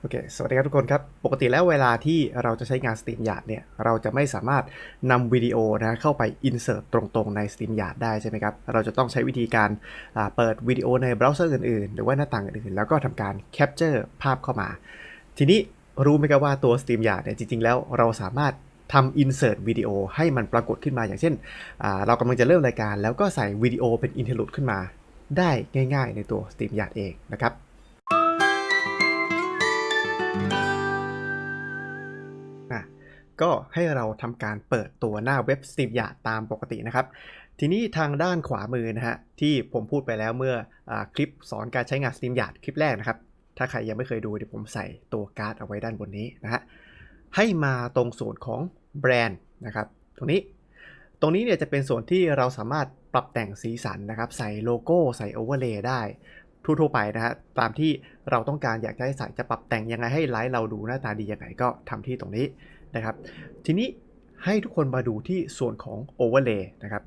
โอเค สวัสดีครับทุกคนครับ ปกติแล้วเวลาที่เราจะใช้งาน StreamYard เนี่ย เราจะไม่สามารถนำวิดีโอนะเข้าไป insert ตรงๆ ใน StreamYard ได้ใช่ไหมครับ เราจะต้องใช้วิธีการเปิดวิดีโอในเบราว์เซอร์อื่นๆ หรือว่าหน้าต่างอื่นๆ แล้วก็ทำการ capture ภาพเข้ามา ทีนี้รู้ไหมครับว่าตัว StreamYard เนี่ยจริงๆ แล้วเราสามารถทำ insert วิดีโอให้มันปรากฏขึ้นมา อย่างเช่น เรากำลังจะเริ่มรายการ แล้วก็ใส่วิดีโอเป็น interlude ขึ้นมา ได้ง่าย ๆ ในตัว StreamYard เองนะครับ ก็ให้เราทำการเปิดตัวหน้าเว็บ StreamYard ตามปกตินะครับ ทีนี้ทางด้านขวามือนะฮะที่ผมพูดไปแล้วเมื่ออคลิปสอนการใช้งาน StreamYard คลิปแรกนะครับ ถ้าใครยังไม่เคยดูเดี๋ยวผมใส่ตัวการ์ดเอาไว้ด้านบนนี้นะฮะให้มาตรงส่วนของแบรนด์นะครับ ตรงนี้ตรงนี้เนี่ยจะเป็นส่วนที่เราสามารถปรับแต่งสีสันนะครับ ใส่โลโก้ใส่โอเวอร์เลย์ได้ทั่วๆไปนะฮะตามที่เราต้องการอยากจะให้ใส่จะปรับแต่งยังไงให้ไลฟ์เราดูหน้าตาดียังไงก็ทำที่ตรงนี้ นะครับ ทีนี้ให้ทุกคนมาดูที่ส่วนของ Overlay นะครับ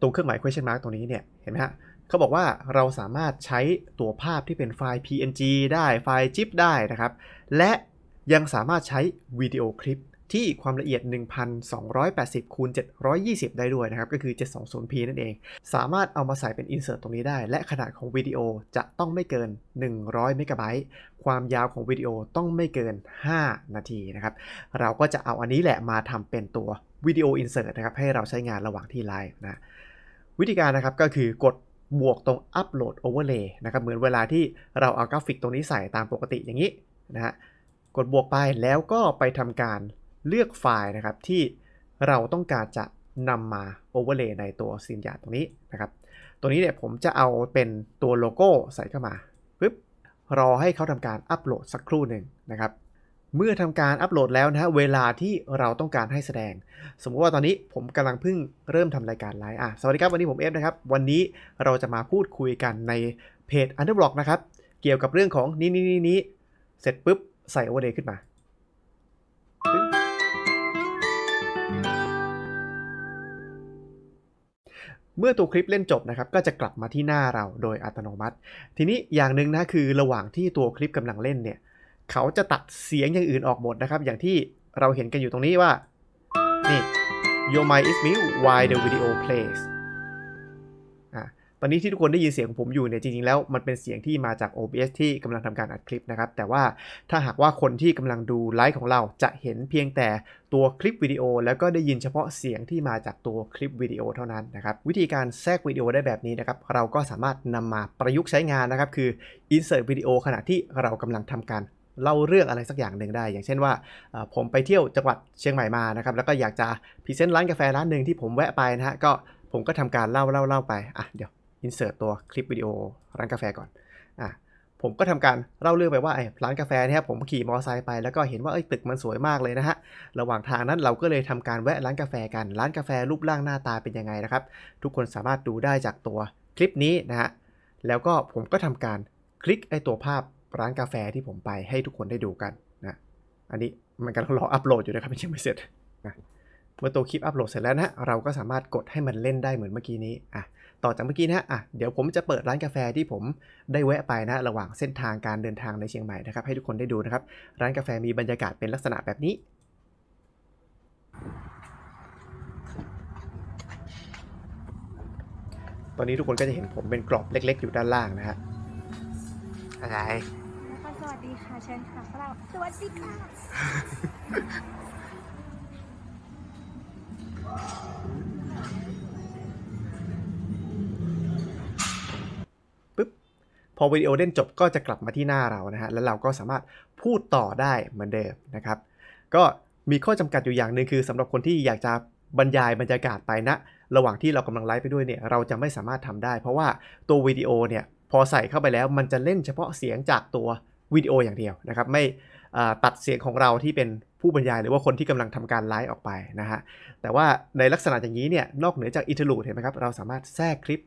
ตรงเครื่องหมาย question mark ตรงนี้เนี่ย เห็นไหมฮะเขาบอกว่าเราสามารถใช้ตัวภาพที่เป็นไฟล์ PNG ได้ ไฟล์ ZIP ได้นะครับ และยังสามารถใช้วิดีโอคลิป ที่ความละเอียด 1280คูณ720 ได้ด้วยนะครับ ก็คือ 720p นั่นเอง สามารถเอามาใส่เป็น insert ตรงนี้ได้ และขนาดของวิดีโอจะต้องไม่เกิน 100 เมกะไบต์ความยาวของวิดีโอต้องไม่เกิน 5 นาทีนะครับ เราก็จะเอาอันนี้แหละมาทำเป็นตัววิดีโอ insert นะครับ ให้เราใช้งานระหว่างที่ไลฟ์นะ วิธีการนะครับก็คือกดบวกตรง upload overlay นะครับ เหมือนเวลาที่เราเอากราฟิกตรงนี้ใส่ตามปกติอย่างนี้นะฮะ กดบวกไปแล้วก็ไปทำการ เลือกไฟล์นะครับที่เราต้องการจะนำมา overlay ในตัวซีนยาตรงนี้นะครับ ตัวนี้เนี่ยผมจะเอาเป็นตัวโลโก้ใส่เข้ามาปึ๊บรอให้เขาทำการอัปโหลดสักครู่หนึ่งนะครับ เมื่อทำการอัปโหลดแล้วนะฮะเวลาที่เราต้องการให้แสดง สมมติว่าตอนนี้ผมกำลังเพิ่งเริ่มทำรายการไลฟ์อะสวัสดีครับวันนี้ผมเอฟนะครับ วันนี้เราจะมาพูดคุยกันในเพจ Underblock นะครับ เกี่ยวกับเรื่องของนี้นี้นี้นี้เสร็จปุ๊บใส่ overlay ขึ้นมา เมื่อตัวคลิปเล่นจบนะครับก็จะกลับมาที่หน้าเราโดยอัตโนมัติ ทีนี้อย่างหนึ่งนะคือระหว่างที่ตัวคลิปกำลังเล่นเนี่ยเขาจะตัดเสียงอย่างอื่นออกหมดนะครับ อย่างที่เราเห็นกันอยู่ตรงนี้ว่านี่ your mic is Me Why the video plays อะตอนนี้ที่ทุกคนได้ยินเสียงของผมอยู่เนี่ยจริงๆแล้วมันเป็นเสียงที่มาจาก OBS ที่กำลังทำการอัดคลิปนะครับ แต่ว่าถ้าหากว่าคนที่กำลังดูไลฟ์ของเราจะเห็นเพียงแต่ตัวคลิปวิดีโอ แล้วก็ได้ยินเฉพาะเสียงที่มาจากตัวคลิปวิดีโอเท่านั้นนะครับ วิธีการแทรกวิดีโอได้แบบนี้นะครับ เราก็สามารถนำมาประยุกต์ใช้งานนะครับ คือ insert วิดีโอขณะที่เรากำลังทำการเล่าเรื่องอะไรสักอย่างหนึ่งได้ อย่างเช่นว่าผมไปเที่ยวจังหวัดเชียงใหม่มานะครับ แล้วก็อยากจะพรีเซนต์ร้านกาแฟร้านหนึ่งที่ผมแวะไปนะฮะก็ผมก็ทำการเล่าเล่าเล่าไปอะเดี๋ยว insert ตัวคลิปวิดีโอร้านกาแฟก่อนอะผมก็ทำการเล่าเรื่องไปว่าไอ้ร้านกาแฟเนี่ยผมขี่มอเตอร์ไซค์ไปแล้วก็เห็นว่าเอ้ยตึกมันสวยมากเลยนะฮะ ระหว่างทางนั้นเราก็เลยทำการแวะร้านกาแฟกัน ร้านกาแฟรูปร่างหน้าตาเป็นยังไงนะครับ ทุกคนสามารถดูได้จากตัวคลิปนี้นะฮะ แล้วก็ผมก็ทำการคลิกไอ้ตัวภาพร้านกาแฟที่ผมไปให้ทุกคนได้ดูกันนะ อันนี้มันกำลังรออัปโหลดอยู่นะครับยังไม่เสร็จนะ เมื่อตัวคลิปอัปโหลดเสร็จแล้วนะเราก็สามารถกดให้มันเล่นได้เหมือนเมื่อกี้นี้อะต่อจากเมื่อกี้นะอะเดี๋ยวผมจะเปิดร้านกาแฟที่ผมได้แวะไปนะ ระหว่างเส้นทางการเดินทางในเชียงใหม่นะครับให้ทุกคนได้ดูนะครับ ร้านกาแฟมีบรรยากาศเป็นลักษณะแบบนี้ตอนนี้ทุกคนก็จะเห็นผมเป็นกรอบเล็ก ๆ อยู่ด้านล่างนะฮะอะไรนะคะสวัสดีค่ะเชิญค่ะฝรั่งสวัสดีค่ะ ปุ๊บ พอวิดีโอเล่นจบก็จะกลับมาที่หน้าเรานะฮะ แล้วเราก็สามารถพูดต่อได้เหมือนเดิมนะครับ ก็มีข้อจำกัดอยู่อย่างหนึ่งคือสำหรับคนที่อยากจะบรรยายบรรยากาศไปนะ ระหว่างที่เรากำลังไลฟ์ไปด้วยเนี่ย เราจะไม่สามารถทำได้ เพราะว่าตัววิดีโอเนี่ยพอใส่เข้าไปแล้วมันจะเล่นเฉพาะเสียงจากตัววิดีโออย่างเดียวนะครับ ไม่ ตัดเสียงของเราที่เป็นผู้บรรยายหรือว่าคนที่กำลังทำการไลฟ์ออกไปนะฮะแต่ว่าในลักษณะอย่างนี้เนี่ยนอกเหนือจากอินเทอร์ลูดเห็นไหมครับเราสามารถแทรกคลิป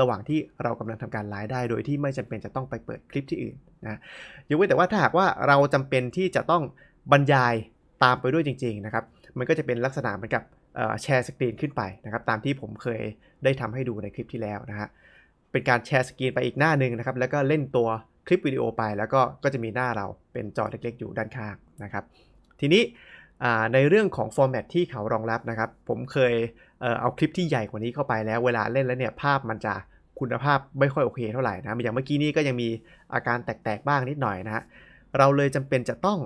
ระหว่างที่เรากำลังทำการไลฟ์ได้โดยที่ไม่จำเป็นจะต้องไปเปิดคลิปที่อื่นนะยกเว้นแต่ว่าถ้าหากว่าเราจำเป็นที่จะต้องบรรยายตามไปด้วยจริง ๆนะครับ มันก็จะเป็นลักษณะเหมือนกับแชร์สกรีนขึ้นไปนะครับตามที่ผมเคยได้ทำให้ดูในคลิปที่แล้วนะฮะเป็นการแชร์สกรีนไปอีกหน้าหนึ่งนะครับแล้วก็เล่นตัว คลิปวิดีโอไปแล้วก็ก็จะมีหน้าเราเป็นจอเล็กๆ อยู่ด้านข้างนะครับ ทีนี้ในเรื่องของฟอร์แมตที่เขารองรับนะครับ ผมเคยเอาคลิปที่ใหญ่กว่านี้เข้าไปแล้วเวลาเล่นแล้วเนี่ยภาพมันจะคุณภาพไม่ค่อยโอเคเท่าไหร่นะอย่างเมื่อกี้นี้ก็ยังมีอาการแตกๆบ้างนิดหน่อยนะฮะเราเลยจำเป็นจะต้อง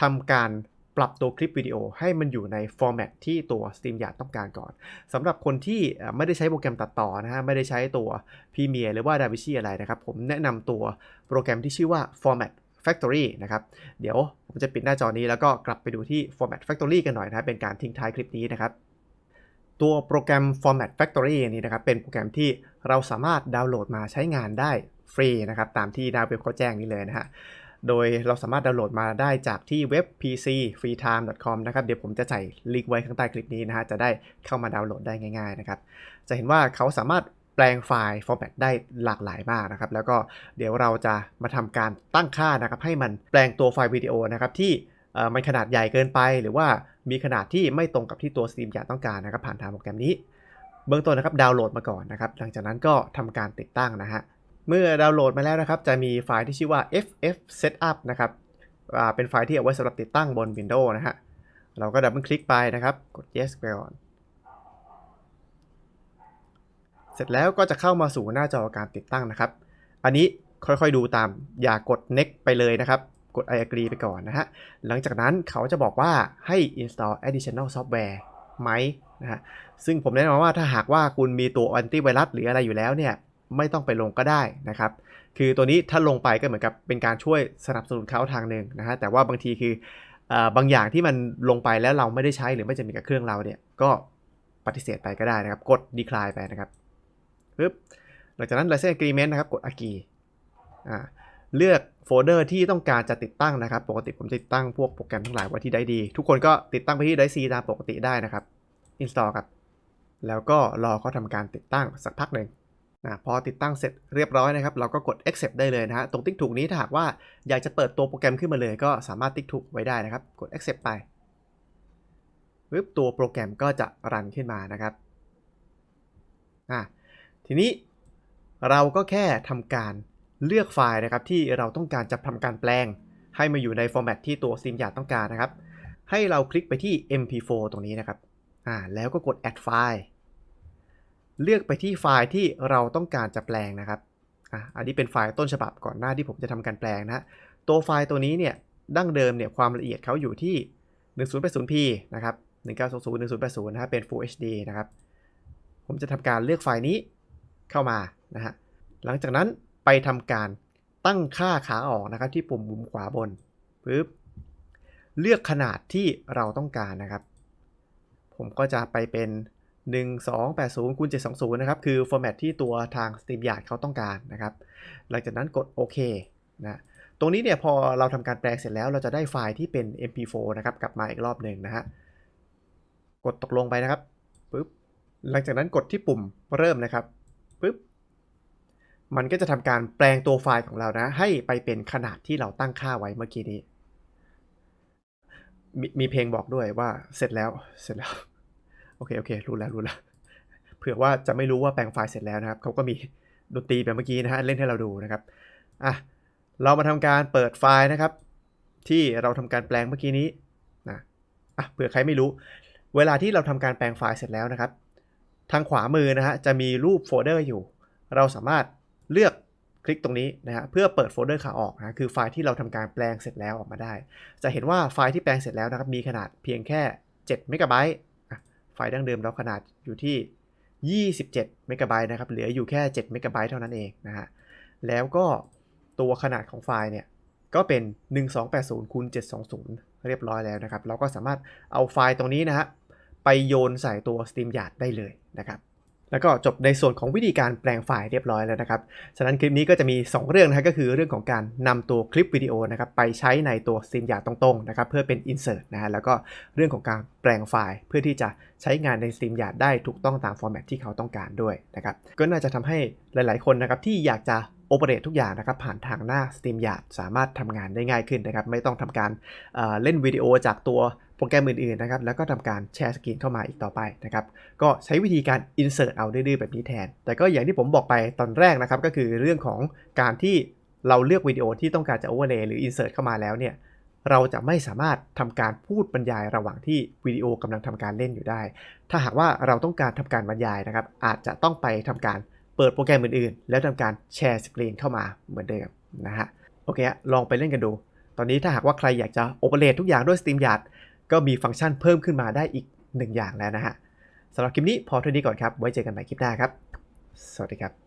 ทำการ ปรับตัวคลิปวิดีโอให้มันอยู่ในฟอร์แมตที่ตัว StreamYard ต้องการก่อนสำหรับคนที่ไม่ได้ใช้โปรแกรมตัดต่อนะฮะไม่ได้ใช้ตัว Premiere หรือว่า DaVinci อะไรนะครับ ผมแนะนำตัวโปรแกรมที่ชื่อว่า Format Factory นะครับ เดี๋ยวผมจะปิดหน้าจอนี้แล้วก็กลับไปดูที่ Format Factory กันหน่อยนะเป็นการทิ้งท้ายคลิปนี้นะครับ ตัวโปรแกรม Format Factory นี้นะครับ เป็นโปรแกรมที่เราสามารถดาวน์โหลดมาใช้งานได้ฟรีนะครับ ตามที่หน้าเว็บเขาแจ้งนี้เลยนะฮะ โดยเราสามารถดาวน์โหลดมาได้จากที่เว็บ pc freetime.com นะครับเดี๋ยวผมจะใส่ลิงก์ไว้ข้างใต้คลิปนี้นะฮะจะได้เข้ามาดาวน์โหลดได้ง่ายๆนะครับจะเห็นว่าเขาสามารถแปลงไฟล์ format ได้หลากหลายมากนะครับ แล้วก็เดี๋ยวเราจะมาทำการตั้งค่านะครับ ให้มันแปลงตัวไฟล์วิดีโอนะครับ ที่มันขนาดใหญ่เกินไป หรือว่ามีขนาดที่ไม่ตรงกับที่ตัวสตรีมอยากต้องการนะครับ ผ่านทางโปรแกรมนี้ เบื้องต้นนะครับดาวน์โหลดมาก่อนนะครับ หลังจากนั้นก็ทำการติดตั้งนะฮะ เมื่อดาวน์โหลดมาแล้วนะครับ จะมีไฟล์ที่ชื่อว่า ff setup นะครับเป็นไฟล์ที่เอาไว้สำหรับติดตั้งบน Windows นะฮะ เราก็ดับเบิลคลิกไปนะครับ กด yes ไปก่อน เสร็จแล้วก็จะเข้ามาสู่หน้าจอการติดตั้งนะครับ อันนี้ค่อยๆดูตาม อย่ากด next ไปเลยนะครับ กด I agree ไปก่อนนะฮะ หลังจากนั้นเขาจะบอกว่าให้ install additional software ไหมนะฮะ ซึ่งผมแนะนำว่าถ้าหากว่าคุณมีตัวแอนตี้ไวรัสหรืออะไรอยู่แล้วเนี่ย ไม่ต้องไปลงก็ได้นะครับ คือตัวนี้ถ้าลงไปก็เหมือนกับเป็นการช่วยสนับสนุนเขาทางหนึ่งนะฮะแต่ว่าบางทีคืออบางอย่างที่มันลงไปแล้วเราไม่ได้ใช้หรือไม่จะมีกับเครื่องเราเนี่ยก็ปฏิเสธไปก็ได้นะครับ กด decline ไปนะครับปึ๊บหลังจากนั้น license agreement นะครับ กด agree อ่าเลือกโฟลเดอร์ที่ต้องการจะติดตั้งนะครับ ปกติผมจะติดตั้งพวกโปรแกรมทั้งหลายไว้ที่ไดดี ทุกคนก็ติดตั้งไปที่ไดซีตามปกติได้นะครับ install ครับ แล้วก็รอเขาทำการติดตั้งสักพักหนึ่ง นะพอติดตั้งเสร็จเรียบร้อยนะครับ เราก็กด accept ได้เลยนะฮะ ตรงติ๊กถูกนี้ถ้าหากว่าอยากจะเปิดตัวโปรแกรมขึ้นมาเลย ก็สามารถติ๊กถูกไว้ได้นะครับ กด accept ไปปึ๊บตัวโปรแกรมก็จะรันขึ้นมานะครับอะทีนี้เราก็แค่ทำการเลือกไฟล์นะครับ ที่เราต้องการจะทำการแปลง ให้มาอยู่ในฟอร์แมตที่ตัว StreamYard ต้องการนะครับ ให้เราคลิกไปที่ mp4 ตรงนี้นะครับอ่าแล้วก็กด add file เลือกไปที่ไฟล์ที่เราต้องการจะแปลงนะครับอะอันนี้เป็นไฟล์ต้นฉบับก่อนหน้าที่ผมจะทำการแปลงนะฮะตัวไฟล์ตัวนี้เนี่ยดั้งเดิมเนี่ยความละเอียดเขาอยู่ที่ 1080p นะครับ1920 1080นะครับเป็น Full HD นะครับ ผมจะทำการเลือกไฟล์นี้เข้ามานะฮะ หลังจากนั้นไปทำการตั้งค่าขาออกนะครับที่ปุ่มมุมขวาบนปึ๊บ เลือกขนาดที่เราต้องการนะครับ ผมก็จะไปเป็น 1280คูณ720 นะครับ คือฟอร์แมตที่ตัวทาง StreamYard เขาต้องการนะครับ หลังจากนั้นกดโอเคนะตรงนี้เนี่ยพอเราทำการแปลงเสร็จแล้วเราจะได้ไฟล์ที่เป็น mp4 นะครับกลับมาอีกรอบหนึ่งนะฮะกดตกลงไปนะครับปึ๊บหลังจากนั้นกดที่ปุ่มเริ่มนะครับปึ๊บมันก็จะทำการแปลงตัวไฟล์ของเรานะ ให้ไปเป็นขนาดที่เราตั้งค่าไว้เมื่อกี้นี้มมีเพลงบอกด้วยว่าเสร็จแล้วเสร็จแล้ว โอเค โอเค รู้แล้วรู้แล้ว เผื่อว่าจะไม่รู้ว่าแปลงไฟล์เสร็จแล้วนะครับ เขาก็มีดนตรีแบบเมื่อกี้นะฮะ เล่นให้เราดูนะครับ อะ เรามาทำการเปิดไฟล์นะครับ ที่เราทำการแปลงเมื่อกี้นี้นะ อะ เผื่อใครไม่รู้ เวลาที่เราทำการแปลงไฟล์เสร็จแล้วนะครับ ทางขวามือนะฮะ จะมีรูปโฟลเดอร์อยู่ เราสามารถเลือกคลิกตรงนี้นะฮะเพื่อเปิดโฟลเดอร์ขาออกนะคือไฟล์ที่เราทำการแปลงเสร็จแล้วออกมาได้ จะเห็นว่าไฟล์ที่แปลงเสร็จแล้วนะครับมีขนาดเพียงแค่7เมกะไบต์ ไฟล์ดั้งเดิมเราขนาดอยู่ที่ 27 เมกะไบต์นะครับ เหลืออยู่แค่ 7 เมกะไบต์เท่านั้นเองนะฮะ แล้วก็ตัวขนาดของไฟล์เนี่ย ก็เป็น 1280คูณ720 เรียบร้อยแล้วนะครับ เราก็สามารถเอาไฟล์ตรงนี้นะฮะ ไปโยนใส่ตัว StreamYard ได้เลยนะครับ แล้วก็จบในส่วนของวิธีการแปลงไฟล์เรียบร้อยแล้วนะครับ ฉะนั้นคลิปนี้ก็จะมี 2 เรื่องนะก็คือเรื่องของการนำตัวคลิปวิดีโอนะครับไปใช้ในตัว StreamYard ตรงๆนะครับเพื่อเป็น Insert นะฮะแล้วก็เรื่องของการแปลงไฟล์เพื่อที่จะใช้งานใน StreamYard ได้ถูกต้องตามฟอร์แมตที่เขาต้องการด้วยนะครับก็น่าจะทำให้หลายๆคนนะครับที่อยากจะโอเปเรตทุกอย่างนะครับผ่านทางหน้า StreamYard สามารถทำงานได้ง่ายขึ้นนะครับไม่ต้องทำการเอ่อเล่นวิดีโอจากตัว โปรแกรมอื่นๆนะครับ แล้วก็ทำการแชร์สกรีนเข้ามาอีกต่อไปนะครับ ก็ใช้วิธีการ insert เอาดื้อๆแบบนี้แทน แต่ก็อย่างที่ผมบอกไปตอนแรกนะครับ ก็คือเรื่องของการที่เราเลือกวิดีโอที่ต้องการจะ overlay หรือ insert เข้ามาแล้วเนี่ยเราจะไม่สามารถทำการพูดบรรยายระหว่างที่วิดีโอกำลังทำการเล่นอยู่ได้ ถ้าหากว่าเราต้องการทำการบรรยายนะครับ อาจจะต้องไปทำการเปิดโปรแกรมอื่นๆ แล้วทำการแชร์สกรีนเข้ามาเหมือนเดิมนะฮะ โอเคลองไปเล่นกันดู ตอนนี้ถ้าหากว่าใครอยากจะโอเปเรตทุกอย่างด้วย StreamYard ก็มีฟังก์ชันเพิ่มขึ้นมาได้อีกหนึ่งอย่างแล้วนะฮะสำหรับคลิปนี้พอเท่านี้ก่อนครับ ไว้เจอกันใหม่คลิปหน้าครับ สวัสดีครับ